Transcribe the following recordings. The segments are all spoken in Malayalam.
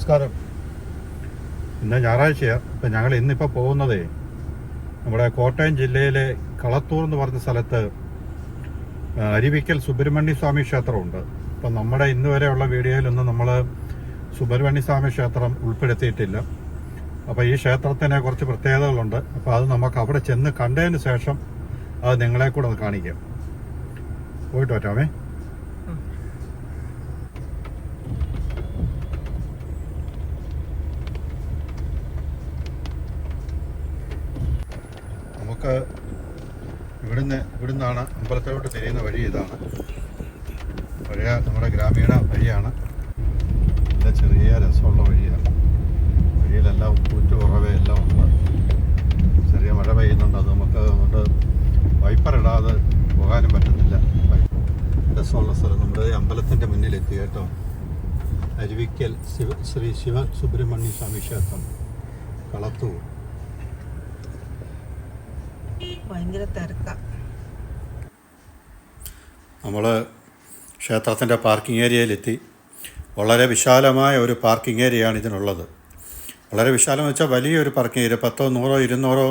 നമസ്കാരം. ഇന്ന് ഞായറാഴ്ചയാണ് ഇപ്പം ഞങ്ങൾ ഇന്നിപ്പോൾ പോകുന്നതേ നമ്മുടെ കോട്ടയം ജില്ലയിലെ കളത്തൂർ എന്ന് പറഞ്ഞ സ്ഥലത്ത് അരുവിക്കൽ സുബ്രഹ്മണ്യ സ്വാമി ക്ഷേത്രമുണ്ട്. അപ്പം നമ്മുടെ ഇന്ന് വരെയുള്ള വീഡിയോയിലൊന്നും നമ്മൾ സുബ്രഹ്മണ്യ സ്വാമി ക്ഷേത്രം ഉൾപ്പെടുത്തിയിട്ടില്ല. അപ്പോൾ ഈ ക്ഷേത്രത്തിന് കുറച്ച് പ്രത്യേകതകളുണ്ട്. അപ്പോൾ അത് നമുക്ക് അവിടെ ചെന്ന് കണ്ടതിന് ശേഷം അത് നിങ്ങളെ കൂടെ ഒന്ന് കാണിക്കാം. പോയിട്ട് പറ്റാമേ നമുക്ക് ഇവിടുന്ന് ഇവിടുന്നാണ് അമ്പലത്തിലോട്ട് തിരിയുന്ന വഴി ഇതാണ്. പഴയ നമ്മുടെ ഗ്രാമീണ വഴിയാണ്. നല്ല ചെറിയ രസമുള്ള വഴിയാണ്. വഴിയിലെല്ലാം കൂറ്റ് കുറവേ എല്ലാം ഉണ്ട്. ചെറിയ മഴ പെയ്യുന്നുണ്ട്. അത് നമുക്ക് അതുകൊണ്ട് വൈപ്പർ ഇടാതെ പോകാനും പറ്റുന്നില്ല രസമുള്ള സ്ഥലം. നമ്മുടെ അമ്പലത്തിന്റെ മുന്നിലെത്തി കേട്ടോ. അരുവിക്കൽ ശിവ ശ്രീ ശിവ സുബ്രഹ്മണ്യ സ്വാമി ക്ഷേത്രം. കളത്തൂർ. ഭയങ്കര തിരക്കാണ് നമ്മൾ ക്ഷേത്രത്തിന്റെ പാർക്കിംഗ് ഏരിയയിലെത്തി. വളരെ വിശാലമായ ഒരു പാർക്കിംഗ് ഏരിയയാണ് ഇതിനുള്ളത്. വളരെ വിശാലം വെച്ചാൽ വലിയൊരു പാർക്കിംഗ് ഏരിയ. പത്തോ നൂറോ ഇരുന്നൂറോ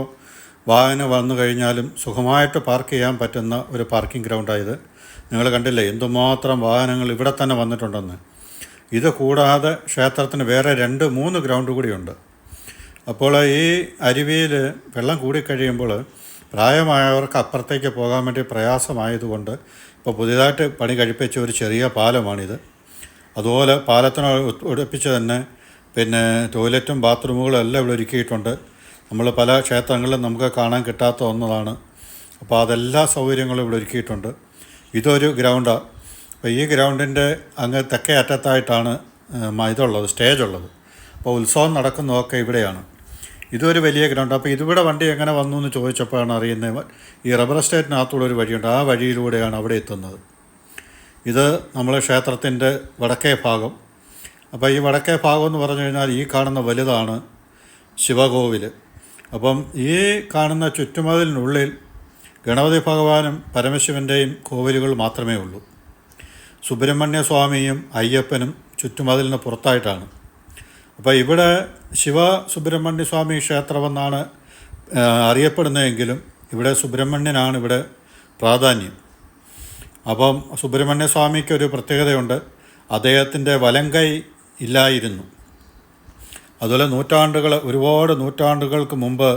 വാഹനം വന്നു കഴിഞ്ഞാലും സുഖമായിട്ട് പാർക്ക് ചെയ്യാൻ പറ്റുന്ന ഒരു പാർക്കിംഗ് ഗ്രൗണ്ടായത് നിങ്ങൾ കണ്ടില്ലേ എന്തുമാത്രം വാഹനങ്ങൾ ഇവിടെ തന്നെ വന്നിട്ടുണ്ടെന്ന്. ഇത് കൂടാതെ ക്ഷേത്രത്തിന് വേറെ രണ്ട് മൂന്ന് ഗ്രൗണ്ട് കൂടിയുണ്ട്. അപ്പോൾ ഈ അരുവിയിൽ വെള്ളം കൂടിക്കഴിയുമ്പോൾ പ്രായമായവർക്ക് അപ്പുറത്തേക്ക് പോകാൻ വേണ്ടി പ്രയാസമായതുകൊണ്ട് ഇപ്പോൾ പുതിയതായിട്ട് പണി കഴിപ്പിച്ച ഒരു ചെറിയ പാലമാണിത്. അതുപോലെ പാലത്തിന് ഒടിപ്പിച്ച് തന്നെ പിന്നെ ടോയ്ലറ്റും ബാത്റൂമുകളും എല്ലാം ഇവിടെ ഒരുക്കിയിട്ടുണ്ട്. നമ്മൾ പല ക്ഷേത്രങ്ങളിലും നമുക്ക് കാണാൻ കിട്ടാത്ത ഒന്നതാണ്. അപ്പോൾ അതെല്ലാ സൗകര്യങ്ങളും ഇവിടെ ഒരുക്കിയിട്ടുണ്ട്. ഇതൊരു ഗ്രൗണ്ടാണ് അപ്പോൾ ഈ ഗ്രൗണ്ടിന്റെ അങ്ങ് തെക്കേ അറ്റത്തായിട്ടാണ് ഇതുള്ളത് സ്റ്റേജ് ഉള്ളത് അപ്പോൾ ഉത്സവം നടക്കുന്നതൊക്കെ ഇവിടെയാണ്. ഇതൊരു വലിയ ഗ്രൗണ്ട്. അപ്പോൾ ഇതിവിടെ വണ്ടി എങ്ങനെ വന്നു എന്ന് ചോദിച്ചപ്പോഴാണ് അറിയുന്നത് ഈ റബ്ബർ എസ്റ്റേറ്റിനകത്തുള്ള ഒരു വഴിയുണ്ട്. ആ വഴിയിലൂടെയാണ് അവിടെ എത്തുന്നത്. ഇത് നമ്മളെ ക്ഷേത്രത്തിന്റെ വടക്കേ ഭാഗം. അപ്പോൾ ഈ വടക്കേ ഭാഗം എന്ന് പറഞ്ഞു കഴിഞ്ഞാൽ ഈ കാണുന്ന വലുതാണ് ശിവകോവിൽ അപ്പം ഈ കാണുന്ന ചുറ്റുമതിലിനുള്ളിൽ ഗണപതി ഭഗവാനും പരമശിവന്റെയും കോവിലുകൾ മാത്രമേ ഉള്ളൂ. സുബ്രഹ്മണ്യ സ്വാമിയും അയ്യപ്പനും ചുറ്റുമതിലിന് പുറത്തായിട്ടാണ്. അപ്പോൾ ഇവിടെ ശിവ സുബ്രഹ്മണ്യ സ്വാമി ക്ഷേത്രമെന്നാണ് അറിയപ്പെടുന്നതെങ്കിലും ഇവിടെ സുബ്രഹ്മണ്യനാണ് ഇവിടെ പ്രാധാന്യം. അപ്പം സുബ്രഹ്മണ്യ സ്വാമിക്ക് ഒരു പ്രത്യേകതയുണ്ട് അദ്ദേഹത്തിന്റെ വലങ്കൈ ഇല്ലായിരുന്നു. അതുപോലെ നൂറ്റാണ്ടുകൾ ഒരുപാട് നൂറ്റാണ്ടുകൾക്ക് മുമ്പ്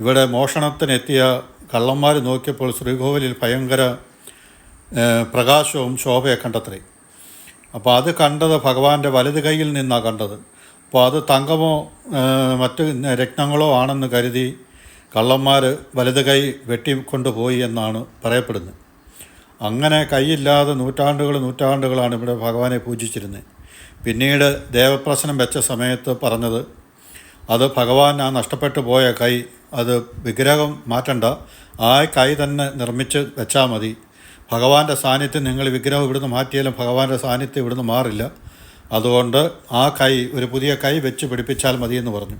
ഇവിടെ മോഷണത്തിനെത്തിയ കള്ളന്മാർ നോക്കിയപ്പോൾ ശ്രീകോവിലിൽ ഭയങ്കര പ്രകാശവും ശോഭയെ കണ്ടത്രേ. അപ്പോൾ അത് കണ്ടത് ഭഗവാന്റെ വലത് കൈയിൽ നിന്നാണ് കണ്ടത്. അപ്പോൾ അത് തങ്കമോ മറ്റ് രത്നങ്ങളോ ആണെന്ന് കരുതി കള്ളന്മാർ വലത് കൈ വെട്ടിക്കൊണ്ടുപോയി എന്നാണ് പറയപ്പെടുന്നത്. അങ്ങനെ കൈയില്ലാതെ നൂറ്റാണ്ടുകൾ നൂറ്റാണ്ടുകളാണ് ഇവിടെ ഭഗവാനെ പൂജിച്ചിരുന്നത്. പിന്നീട് ദേവപ്രശ്നം വെച്ച സമയത്ത് പറഞ്ഞത് അത് ഭഗവാൻ ആ നഷ്ടപ്പെട്ടു പോയ കൈ അത് വിഗ്രഹം മാറ്റണ്ട ആ കൈ തന്നെ നിർമ്മിച്ച് വെച്ചാൽ മതി. ഭഗവാന്റെ സാന്നിധ്യം നിങ്ങൾ വിഗ്രഹം ഇവിടുന്ന് മാറ്റിയാലും ഭഗവാന്റെ സാന്നിധ്യം ഇവിടുന്ന് മാറില്ല. അതുകൊണ്ട് ആ കൈ ഒരു പുതിയ കൈ വെച്ച് പിടിപ്പിച്ചാൽ മതിയെന്ന് പറഞ്ഞു.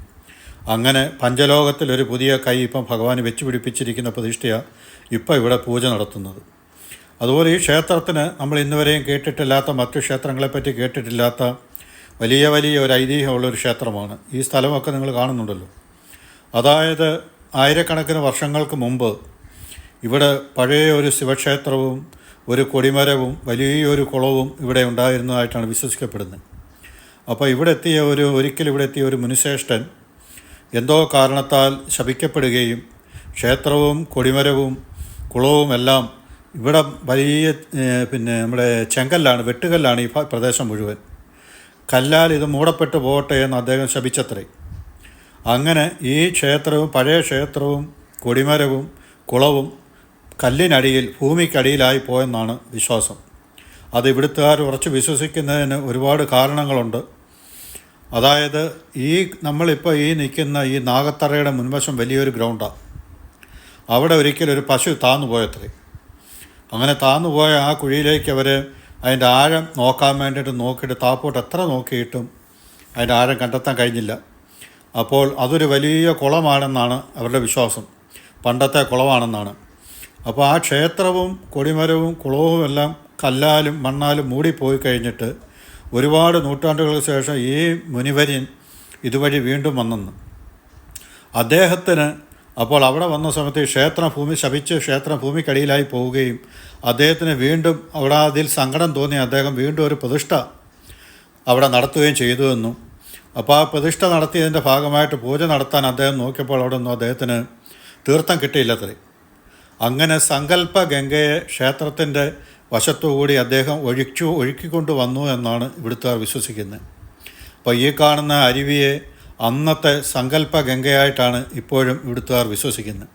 അങ്ങനെ പഞ്ചലോകത്തിൽ ഒരു പുതിയ കൈ ഇപ്പം ഭഗവാൻ വെച്ച് പിടിപ്പിച്ചിരിക്കുന്ന പ്രതിഷ്ഠയാണ് ഇപ്പം ഇവിടെ പൂജ നടത്തുന്നത്. അതുപോലെ ഈ ക്ഷേത്രത്തിന് നമ്മൾ ഇന്നുവരെയും കേട്ടിട്ടില്ലാത്ത മറ്റു ക്ഷേത്രങ്ങളെപ്പറ്റി കേട്ടിട്ടില്ലാത്ത വലിയ വലിയ ഒരു ഐതിഹ്യമുള്ള ഒരു ക്ഷേത്രമാണ്. ഈ സ്ഥലമൊക്കെ നിങ്ങൾ കാണുന്നുണ്ടല്ലോ. അതായത് ആയിരക്കണക്കിന് വർഷങ്ങൾക്ക് മുമ്പ് ഇവിടെ പഴയ ഒരു ശിവക്ഷേത്രവും ഒരു കൊടിമരവും വലിയൊരു കുളവും ഇവിടെ ഉണ്ടായിരുന്നതായിട്ടാണ് വിശ്വസിക്കപ്പെടുന്നത്. അപ്പോൾ ഇവിടെ എത്തിയ ഒരു ഒരിക്കൽ ഇവിടെ എത്തിയ ഒരു മുനിശ്രേഷ്ഠൻ എന്തോ കാരണത്താൽ ശപിക്കപ്പെടുകയും ക്ഷേത്രവും കൊടിമരവും കുളവും എല്ലാം ഇവിടെ വലിയ പിന്നെ നമ്മുടെ ചെങ്കല്ലാണ് വെട്ടുകല്ലാണ് ഈ പ്രദേശം മുഴുവൻ. കല്ലാൽ ഇത് മൂടപ്പെട്ടു പോകട്ടെ എന്ന് അദ്ദേഹം ശപിച്ചത്രേ. അങ്ങനെ ഈ ക്ഷേത്രവും പഴയ ക്ഷേത്രവും കൊടിമരവും കുളവും കല്ലിനടിയിൽ ഭൂമിക്കടിയിലായി പോയെന്നാണ് വിശ്വാസം. അത് ഇവിടുത്തുകാർ ഉറച്ചു വിശ്വസിക്കുന്നതിന് ഒരുപാട് കാരണങ്ങളുണ്ട്. അതായത് ഈ നമ്മളിപ്പോൾ ഈ നിൽക്കുന്ന ഈ നാഗത്തറയുടെ മുൻവശം വലിയൊരു ഗ്രൗണ്ടാണ് അവിടെ ഒരിക്കലും ഒരു പശു താന്നു പോയത്രേ. അങ്ങനെ താന്നു പോയ ആ കുഴിയിലേക്ക് അവർ അതിന്റെ ആഴം നോക്കാൻ വേണ്ടിയിട്ട് നോക്കിയിട്ട് താപ്പോട്ട് എത്ര നോക്കിയിട്ടും അതിന്റെ ആഴം കണ്ടെത്താൻ കഴിഞ്ഞില്ല. അപ്പോൾ അതൊരു വലിയ കുളമാണെന്നാണ് അവരുടെ വിശ്വാസം. പണ്ടത്തെ കുളമാണെന്നാണ്. അപ്പോൾ ആ ക്ഷേത്രവും കൊടിമരവും കുളവും എല്ലാം കല്ലാലും മണ്ണാലും മൂടിപ്പോയി കഴിഞ്ഞിട്ട് ഒരുപാട് നൂറ്റാണ്ടുകൾക്ക് ശേഷം ഈ മുനിവര്യൻ ഇതുവഴി വീണ്ടും വന്നെന്ന്. അദ്ദേഹത്തിന് അപ്പോൾ അവിടെ വന്ന സമയത്ത് ഈ ക്ഷേത്രഭൂമി ശപിച്ച് ക്ഷേത്രഭൂമിക്കടിയിലായി പോവുകയും അദ്ദേഹത്തിന് വീണ്ടും അവിടെ അതിൽ സങ്കടം തോന്നി. അദ്ദേഹം വീണ്ടും ഒരു പ്രതിഷ്ഠ അവിടെ നടത്തുകയും ചെയ്തു എന്നും. അപ്പോൾ ആ പ്രതിഷ്ഠ നടത്തിയതിന്റെ ഭാഗമായിട്ട് പൂജ നടത്താൻ അദ്ദേഹം നോക്കിയപ്പോൾ അവിടെ ഒന്നും അദ്ദേഹത്തിന് തീർത്ഥം കിട്ടിയില്ലത്രേ അങ്ങനെ സങ്കല്പ ഗംഗയെ ക്ഷേത്രത്തിന്റെ വശത്തുകൂടി അദ്ദേഹം ഒഴിച്ചു ഒഴുക്കിക്കൊണ്ട് വന്നു എന്നാണ് ഇവിടുത്തെ വിശ്വസിക്കുന്നത്. അപ്പോൾ ഈ കാണുന്ന അരുവിയെ അന്നത്തെ സങ്കല്പ ഗംഗയായിട്ടാണ് ഇപ്പോഴും ഇവിടുത്തുകാർ വിശ്വസിക്കുന്നത്.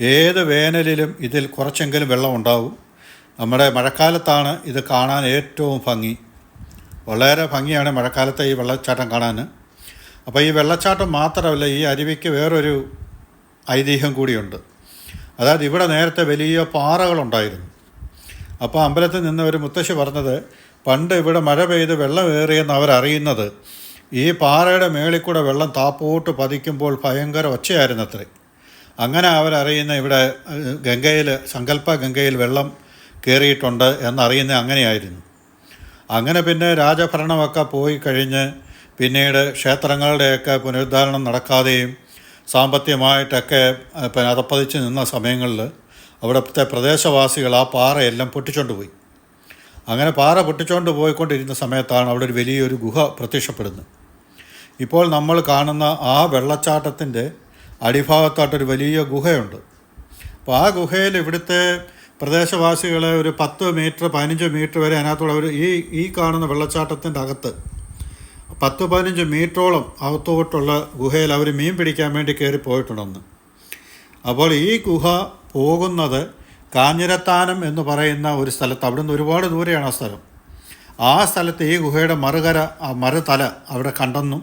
ഏത് വേനലിലും ഇതിൽ കുറച്ചെങ്കിലും വെള്ളം ഉണ്ടാവും. നമ്മുടെ മഴക്കാലത്താണ് ഇത് കാണാൻ ഏറ്റവും ഭംഗി. വളരെ ഭംഗിയാണ് മഴക്കാലത്തെ ഈ വെള്ളച്ചാട്ടം കാണാൻ. അപ്പോൾ ഈ വെള്ളച്ചാട്ടം മാത്രമല്ല ഈ അരുവിക്ക് വേറൊരു ഐതിഹ്യം കൂടിയുണ്ട്. അതായത് ഇവിടെ നേരത്തെ വലിയ പാറകളുണ്ടായിരുന്നു. അപ്പോൾ അമ്പലത്തിൽ നിന്ന് ഒരു മുത്തശ്ശി പറഞ്ഞത് പണ്ട് ഇവിടെ മഴ പെയ്ത് വെള്ളം ഏറിയെന്ന് അവരറിയുന്നത് ഈ പാറയുടെ മേളിൽ കൂടെ വെള്ളം താപ്പോട്ട് പതിക്കുമ്പോൾ ഭയങ്കര ഒച്ചയായിരുന്നു അത്രേ അങ്ങനെ അവരറിയുന്ന ഇവിടെ ഗംഗയിൽ സങ്കല്പ ഗംഗയിൽ വെള്ളം കയറിയിട്ടുണ്ട് എന്നറിയുന്നത് അങ്ങനെയായിരുന്നു. അങ്ങനെ പിന്നെ രാജഭരണമൊക്കെ പോയി കഴിഞ്ഞ് പിന്നീട് ക്ഷേത്രങ്ങളുടെയൊക്കെ പുനരുദ്ധാരണം നടക്കാതെയും സാമ്പത്തികമായിട്ടൊക്കെ പിന്നെ അതപ്പതിച്ച് നിന്ന സമയങ്ങളിൽ അവിടുത്തെ പ്രദേശവാസികൾ ആ പാറയെല്ലാം പൊട്ടിച്ചോണ്ട് പോയി. അങ്ങനെ പാറ പൊട്ടിച്ചോണ്ട് പോയിക്കൊണ്ടിരുന്ന സമയത്താണ് അവിടെ ഒരു വലിയൊരു ഗുഹ പ്രത്യക്ഷപ്പെടുന്നത്. ഇപ്പോൾ നമ്മൾ കാണുന്ന ആ വെള്ളച്ചാട്ടത്തിന്റെ അടിഭാഗത്തായിട്ടൊരു വലിയ ഗുഹയുണ്ട്. അപ്പോൾ ആ ഗുഹയിൽ ഇവിടുത്തെ പ്രദേശവാസികളെ ഒരു പത്ത് മീറ്റർ പതിനഞ്ച് മീറ്റർ വരെ അതിനകത്തുള്ള ഒരു ഈ ഈ കാണുന്ന വെള്ളച്ചാട്ടത്തിന്റെ അകത്ത് പത്ത് പതിനഞ്ച് മീറ്ററോളം അകത്തോട്ടുള്ള ഗുഹയിൽ അവർ മീൻ പിടിക്കാൻ വേണ്ടി കയറി പോയിട്ടുണ്ടെന്ന്. അപ്പോൾ ഈ ഗുഹ പോകുന്നത് കാഞ്ഞിരത്താനം എന്ന് പറയുന്ന ഒരു സ്ഥലത്ത് അവിടെ നിന്ന് ഒരുപാട് ദൂരെയാണ് ആ സ്ഥലം. ആ സ്ഥലത്ത് ഈ ഗുഹയുടെ മറുകര ആ മറുതല അവിടെ കണ്ടെന്നും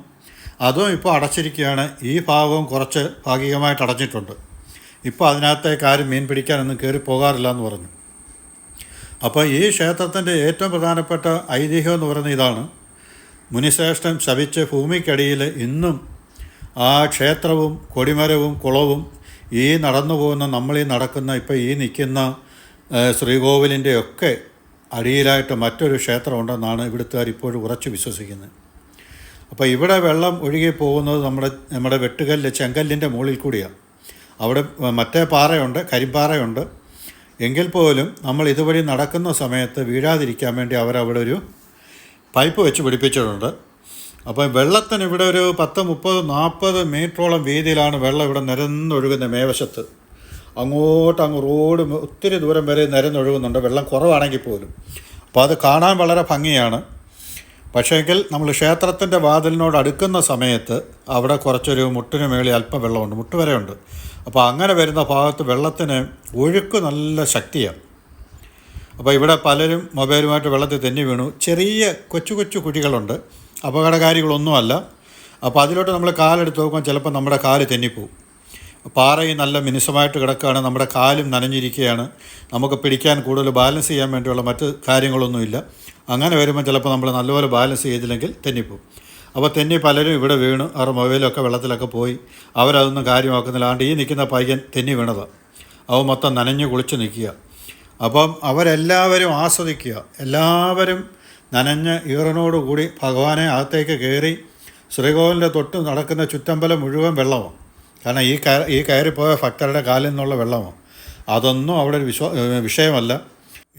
അതും ഇപ്പോൾ അടച്ചിരിക്കുകയാണ്. ഈ ഭാഗവും കുറച്ച് ഭാഗികമായിട്ട് അടച്ചിട്ടുണ്ട്. ഇപ്പോൾ അതിനകത്തേക്ക് ആരും മീൻ പിടിക്കാനൊന്നും കയറി പോകാറില്ല എന്ന് പറഞ്ഞു. അപ്പോൾ ഈ ക്ഷേത്രത്തിന്റെ ഏറ്റവും പ്രധാനപ്പെട്ട ഐതിഹ്യം എന്ന് പറയുന്നത് ഇതാണ്. മുനിശ്രേഷ്ഠൻ ശപിച്ച് ഭൂമിക്കടിയിൽ ഇന്നും ആ ക്ഷേത്രവും കൊടിമരവും കുളവും ഈ നടന്നു പോകുന്ന നമ്മളീ നടക്കുന്ന ഇപ്പോൾ ഈ നിൽക്കുന്ന ശ്രീകോവിലിന്റെ ശ്രീകോവിലിന്റെയൊക്കെ അടിയിലായിട്ട് മറ്റൊരു ക്ഷേത്രമുണ്ടെന്നാണ് ഇവിടുത്തുകാർ ഇപ്പോഴും ഉറച്ചു വിശ്വസിക്കുന്നത്. അപ്പോൾ ഇവിടെ വെള്ളം ഒഴുകി പോകുന്നത് നമ്മുടെ നമ്മുടെ വെട്ടുകല്ല് ചെങ്കല്ലിന്റെ മുകളിൽ കൂടിയാണ്. അവിടെ മറ്റേ പാറയുണ്ട് കരിമ്പാറയുണ്ട്. എങ്കിൽ പോലും നമ്മൾ ഇതുവഴി നടക്കുന്ന സമയത്ത് വീഴാതിരിക്കാൻ വേണ്ടി അവരവിടെ ഒരു പൈപ്പ് വെച്ച് പിടിപ്പിച്ചിട്ടുണ്ട്. അപ്പോൾ വെള്ളത്തിന് ഇവിടെ ഒരു പത്ത് മുപ്പത് നാൽപ്പത് മീറ്ററോളം വീതിയിലാണ് വെള്ളം ഇവിടെ നിരന്നൊഴുകുന്ന മേവശത്ത്. അങ്ങോട്ട് അങ്ങ് റോഡ് ഒത്തിരി ദൂരം വരെ നിരന്നൊഴുകുന്നുണ്ട്. വെള്ളം കുറവാണെങ്കിൽ പോലും. അപ്പോൾ അത് കാണാൻ വളരെ ഭംഗിയാണ്. പക്ഷേങ്കിൽ നമ്മൾ ക്ഷേത്രത്തിന്റെ വാതിലിനോട് അടുക്കുന്ന സമയത്ത് അവിടെ കുറച്ചൊരു മുട്ടിന് മേളിൽ അല്പം വെള്ളമുണ്ട്. മുട്ട് വരെയുണ്ട്. അപ്പോൾ അങ്ങനെ വരുന്ന ഭാഗത്ത് വെള്ളത്തിന് ഒഴുക്ക് നല്ല ശക്തിയാണ്. അപ്പോൾ ഇവിടെ പലരും മൊബൈലുമായിട്ട് വെള്ളത്തിൽ തെന്നി വീണു. ചെറിയ കൊച്ചു കൊച്ചു കുഴികളുണ്ട്. അപകടകാരികളൊന്നുമല്ല. അപ്പോൾ അതിലോട്ട് നമ്മൾ കാലെടുത്ത് നോക്കുമ്പോൾ ചിലപ്പോൾ നമ്മുടെ കാൽ തെന്നിപ്പോവും. പാറയും നല്ല മിനുസമായിട്ട് കിടക്കുകയാണ്. നമ്മുടെ കാലും നനഞ്ഞിരിക്കുകയാണ്. നമുക്ക് പിടിക്കാൻ കൂടുതൽ ബാലൻസ് ചെയ്യാൻ വേണ്ടിയുള്ള മറ്റ് കാര്യങ്ങളൊന്നുമില്ല. അങ്ങനെ വരുമ്പോൾ ചിലപ്പോൾ നമ്മൾ നല്ലപോലെ ബാലൻസ് ചെയ്തില്ലെങ്കിൽ തെന്നിപ്പോവും. അപ്പോൾ തെന്നി പലരും ഇവിടെ വീണു. അവരുടെ മൊബൈലൊക്കെ വെള്ളത്തിലൊക്കെ പോയി. അവരതൊന്നും കാര്യമാക്കുന്നില്ല. ആണ്ട് ഈ നിൽക്കുന്ന പയ്യൻ തെന്നി വീണതാണ് അവ മൊത്തം നനഞ്ഞു കുളിച്ച് നിൽക്കുക. അപ്പം അവരെല്ലാവരും ആസ്വദിക്കുക. എല്ലാവരും നനഞ്ഞ് ഈറനോടുകൂടി ഭഗവാനെ അകത്തേക്ക് കയറി ശ്രീകോവിലിന്റെ തൊട്ട് നടക്കുന്ന ചുറ്റമ്പലം മുഴുവൻ വെള്ളമാണ് കാരണം ഈ കയ ഈ കയറിപ്പോയ ഭക്തരുടെ കാലിൽ നിന്നുള്ള വെള്ളമാണ് അതൊന്നും അവിടെ ഒരു വിശ്വ വിഷയമല്ല.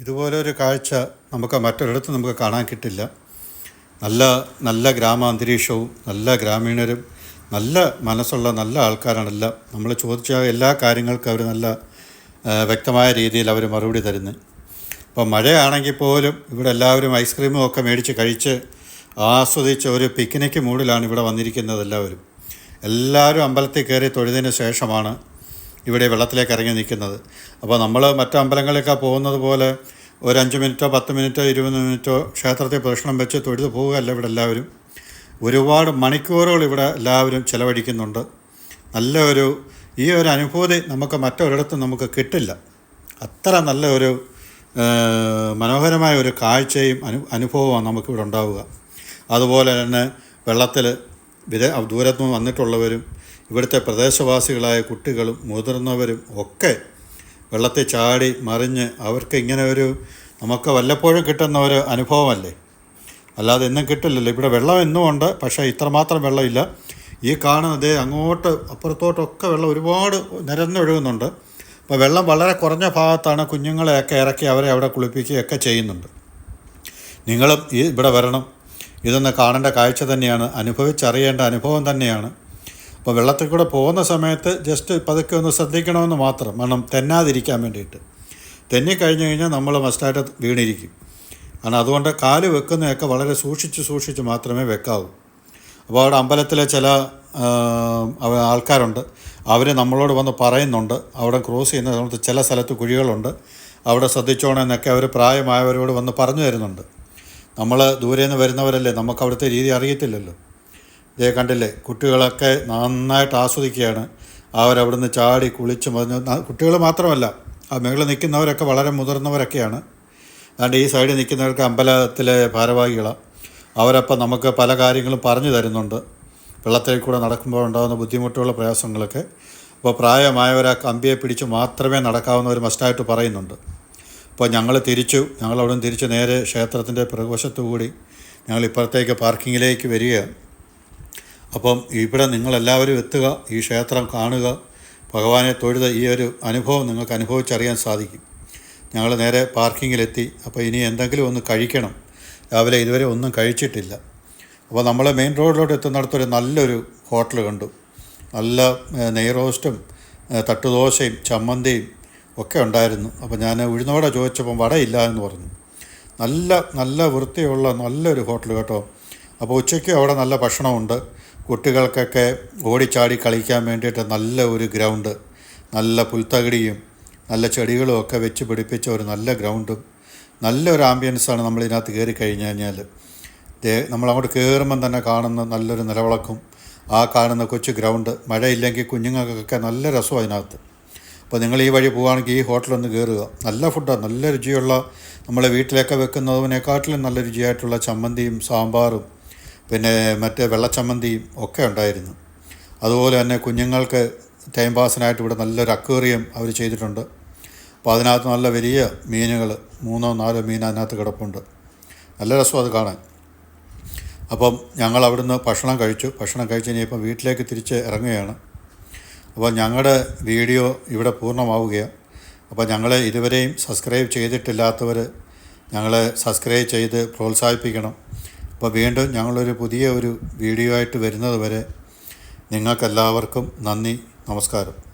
ഇതുപോലൊരു കാഴ്ച നമുക്ക് മറ്റൊരിടത്ത് നമുക്ക് കാണാൻ കിട്ടില്ല. നല്ല നല്ല ഗ്രാമാന്തരീക്ഷവും നല്ല ഗ്രാമീണരും നല്ല മനസ്സുള്ള നല്ല ആൾക്കാരാണെല്ലാം. നമ്മൾ ചോദിച്ച എല്ലാ കാര്യങ്ങൾക്കും അവർ നല്ല വ്യക്തമായ രീതിയിൽ അവർ മറുപടി തരുന്നത് ഇപ്പം മഴയാണെങ്കിൽ പോലും ഇവിടെ എല്ലാവരും ഐസ്ക്രീമും ഒക്കെ മേടിച്ച് കഴിച്ച് ആസ്വദിച്ച് ഒരു പിക്നിക് മൂഡിലാണ് ഇവിടെ വന്നിരിക്കുന്നത് എല്ലാവരും. എല്ലാവരും അമ്പലത്തിൽ കയറി തൊഴുതിന് ശേഷമാണ് ഇവിടെ വെള്ളത്തിലേക്ക് ഇറങ്ങി നിൽക്കുന്നത്. അപ്പോൾ നമ്മൾ മറ്റു അമ്പലങ്ങളിലൊക്കെ പോകുന്നത് പോലെ ഒരു അഞ്ച് മിനിറ്റോ പത്ത് മിനിറ്റോ ഇരുപത് മിനിറ്റോ ക്ഷേത്രത്തിൽ പ്രദക്ഷിണം വെച്ച് തൊഴുത് പോവുകയല്ല ഇവിടെ എല്ലാവരും. ഒരുപാട് മണിക്കൂറുകൾ ഇവിടെ എല്ലാവരും ചിലവഴിക്കുന്നുണ്ട്. നല്ല ഒരു ഈ ഒരു അനുഭൂതി നമുക്ക് മറ്റൊരിടത്തും നമുക്ക് കിട്ടില്ല. അത്ര നല്ല ഒരു മനോഹരമായ ഒരു കാഴ്ചയും അനു അനുഭവമാണ് നമുക്കിവിടെ ഉണ്ടാവുക. അതുപോലെ തന്നെ വെള്ളത്തിൽ വിദേ ദൂരത്തു നിന്ന് വന്നിട്ടുള്ളവരും ഇവിടുത്തെ പ്രദേശവാസികളായ കുട്ടികളും മുതിർന്നവരും ഒക്കെ വെള്ളത്തെ ചാടി മറിഞ്ഞ് അവർക്ക് ഇങ്ങനെ ഒരു നമുക്ക് വല്ലപ്പോഴും കിട്ടുന്ന ഒരു അനുഭവമല്ലേ? അല്ലാതെ എന്നും കിട്ടില്ലല്ലോ. ഇവിടെ വെള്ളം എന്നും ഉണ്ട് പക്ഷേ ഇത്രമാത്രം വെള്ളമില്ല. ഈ കാണുന്നത് അങ്ങോട്ട് അപ്പുറത്തോട്ടൊക്കെ വെള്ളം ഒരുപാട് നിരന്നൊഴുകുന്നുണ്ട് അപ്പോൾ വെള്ളം വളരെ കുറഞ്ഞ ഭാഗത്താണ് കുഞ്ഞുങ്ങളെയൊക്കെ ഇറക്കി അവരെ അവിടെ കുളിപ്പിക്കുകയൊക്കെ ചെയ്യുന്നുണ്ട്. നിങ്ങളും ഈ ഇവിടെ വരണം. ഇതൊന്ന് കാണേണ്ട കാഴ്ച തന്നെയാണ്. അനുഭവിച്ചറിയേണ്ട അനുഭവം തന്നെയാണ്. അപ്പോൾ വെള്ളത്തിൽ കൂടെ പോകുന്ന സമയത്ത് ജസ്റ്റ് പതുക്കെ ഒന്ന് ശ്രദ്ധിക്കണമെന്ന് മാത്രം. കാരണം തെന്നാതിരിക്കാൻ വേണ്ടിയിട്ട്. തെന്നിക്കഴിഞ്ഞ് കഴിഞ്ഞാൽ നമ്മൾ മസ്റ്റായിട്ട് വീണിരിക്കും. കാരണം അതുകൊണ്ട് കാൽ വെക്കുന്നതൊക്കെ വളരെ സൂക്ഷിച്ച് സൂക്ഷിച്ച് മാത്രമേ വെക്കാവൂ. അപ്പോൾ അവിടെ അമ്പലത്തിലെ ചില ആൾക്കാരുണ്ട്. അവർ നമ്മളോട് വന്ന് പറയുന്നുണ്ട്. അവിടെ ക്രോസ് ചെയ്യുന്ന സമയത്ത് ചില സ്ഥലത്ത് കുഴികളുണ്ട്. അവിടെ ശ്രദ്ധിച്ചോണമെന്നൊക്കെ അവർ പ്രായമായവരോട് വന്ന് പറഞ്ഞു തരുന്നുണ്ട്. നമ്മൾ ദൂരെ നിന്ന് വരുന്നവരല്ലേ നമുക്ക് അവിടുത്തെ രീതി അറിയത്തില്ലല്ലോ. ഇതേ കണ്ടില്ലേ കുട്ടികളൊക്കെ നന്നായിട്ട് ആസ്വദിക്കുകയാണ്. അവരവിടുന്ന് ചാടി കുളിച്ച് മറിഞ്ഞ് കുട്ടികൾ മാത്രമല്ല ആ മേളിൽ നിൽക്കുന്നവരൊക്കെ വളരെ മുതിർന്നവരൊക്കെയാണ്. അതുകൊണ്ട് ഈ സൈഡിൽ നിൽക്കുന്നവർക്ക് അമ്പലത്തിലെ ഭാരവാഹികളാണ് അവരപ്പം നമുക്ക് പല കാര്യങ്ങളും പറഞ്ഞു തരുന്നുണ്ട്. വെള്ളത്തിൽ കൂടെ നടക്കുമ്പോൾ ഉണ്ടാകുന്ന ബുദ്ധിമുട്ടുള്ള പ്രയാസങ്ങളൊക്കെ. അപ്പോൾ പ്രായമായവരാ കമ്പിയെ പിടിച്ച് മാത്രമേ നടക്കാവുന്നവർ മസ്റ്റായിട്ട് പറയുന്നുണ്ട്. അപ്പോൾ ഞങ്ങൾ തിരിച്ചു നിന്ന് തിരിച്ച് നേരെ ക്ഷേത്രത്തിന്റെ പ്രകോശത്തു കൂടി ഞങ്ങൾ ഇപ്പുറത്തേക്ക് പാർക്കിങ്ങിലേക്ക് വരികയാണ്. അപ്പം ഇവിടെ നിങ്ങളെല്ലാവരും എത്തുക ഈ ക്ഷേത്രം കാണുക. ഭഗവാനെ തൊഴുത ഈ ഒരു അനുഭവം നിങ്ങൾക്ക് അനുഭവിച്ചറിയാൻ സാധിക്കും. ഞങ്ങൾ നേരെ പാർക്കിങ്ങിലെത്തി. അപ്പോൾ ഇനി എന്തെങ്കിലും ഒന്ന് കഴിക്കണം. രാവിലെ ഇതുവരെ ഒന്നും കഴിച്ചിട്ടില്ല. അപ്പോൾ നമ്മൾ മെയിൻ റോഡിലോട്ട് എത്തുന്നിടത്തൊരു നല്ലൊരു ഹോട്ടൽ കണ്ടു. നല്ല നെയ് റോസ്റ്റും തട്ടുദോശയും ചമ്മന്തിയും ഒക്കെ ഉണ്ടായിരുന്നു. അപ്പോൾ ഞാൻ ഉഴുന്നവട ചോദിച്ചപ്പം വടയില്ല എന്ന് പറഞ്ഞു. നല്ല നല്ല വൃത്തിയുള്ള നല്ലൊരു ഹോട്ടൽ കേട്ടോ. അപ്പോൾ ഉച്ചയ്ക്ക് അവിടെ നല്ല ഭക്ഷണമുണ്ട്. കുട്ടികൾക്കൊക്കെ ഓടിച്ചാടി കളിക്കാൻ വേണ്ടിയിട്ട് നല്ല ഒരു ഗ്രൗണ്ട്. നല്ല പുൽത്തകിടിയും നല്ല ചെടികളും ഒക്കെ വെച്ച് പിടിപ്പിച്ച ഒരു നല്ല ഗ്രൗണ്ടും. നല്ലൊരു ആംബിയൻസാണ് നമ്മൾ ഇതിനകത്ത് കയറി കഴിഞ്ഞ് കഴിഞ്ഞാൽ ദേ നമ്മളങ്ങോട്ട് കയറുമ്പം തന്നെ കാണുന്ന നല്ലൊരു നിലവിളക്കും ആ കാണുന്ന കൊച്ചു ഗ്രൗണ്ട് മഴയില്ലെങ്കിൽ കുഞ്ഞുങ്ങൾക്കൊക്കെ നല്ല രസമാണ് അതിനകത്ത്. അപ്പോൾ നിങ്ങൾ ഈ വഴി പോവുകയാണെങ്കിൽ ഈ ഹോട്ടലൊന്ന് കയറുക നല്ല ഫുഡാണ് നല്ല രുചിയുള്ള നമ്മളെ വീട്ടിലൊക്കെ വെക്കുന്നതിനെക്കാട്ടിലും നല്ല രുചിയായിട്ടുള്ള ചമ്മന്തിയും സാമ്പാറും പിന്നെ മറ്റേ വെള്ളച്ചമ്മന്തിയും ഒക്കെ ഉണ്ടായിരുന്നു. അതുപോലെ തന്നെ കുഞ്ഞുങ്ങൾക്ക് ടൈം പാസിനായിട്ട് ഇവിടെ നല്ലൊരു അക്വേറിയം അവർ ചെയ്തിട്ടുണ്ട്. അപ്പോൾ അതിനകത്ത് നല്ല വലിയ മീനുകൾ മൂന്നോ നാലോ മീൻ അതിനകത്ത് കിടപ്പുണ്ട്. നല്ല രസം അത് കാണാൻ. അപ്പം ഞങ്ങൾ അവിടുന്ന് ഭക്ഷണം കഴിച്ചു. ഭക്ഷണം കഴിച്ച് ഇനിയിപ്പം വീട്ടിലേക്ക് തിരിച്ച് ഇറങ്ങുകയാണ്. അപ്പോൾ ഞങ്ങളുടെ വീഡിയോ ഇവിടെ പൂർണമാവുകയാണ്. അപ്പോൾ ഞങ്ങളെ ഇതുവരെയും സബ്സ്ക്രൈബ് ചെയ്തിട്ടില്ലാത്തവർ ഞങ്ങളെ സബ്സ്ക്രൈബ് ചെയ്ത് പ്രോത്സാഹിപ്പിക്കണം. അപ്പോൾ വീണ്ടും ഞങ്ങളൊരു പുതിയ ഒരു വീഡിയോ ആയിട്ട് വരുന്നത് വരെ നിങ്ങൾക്കെല്ലാവർക്കും നന്ദി നമസ്കാരം.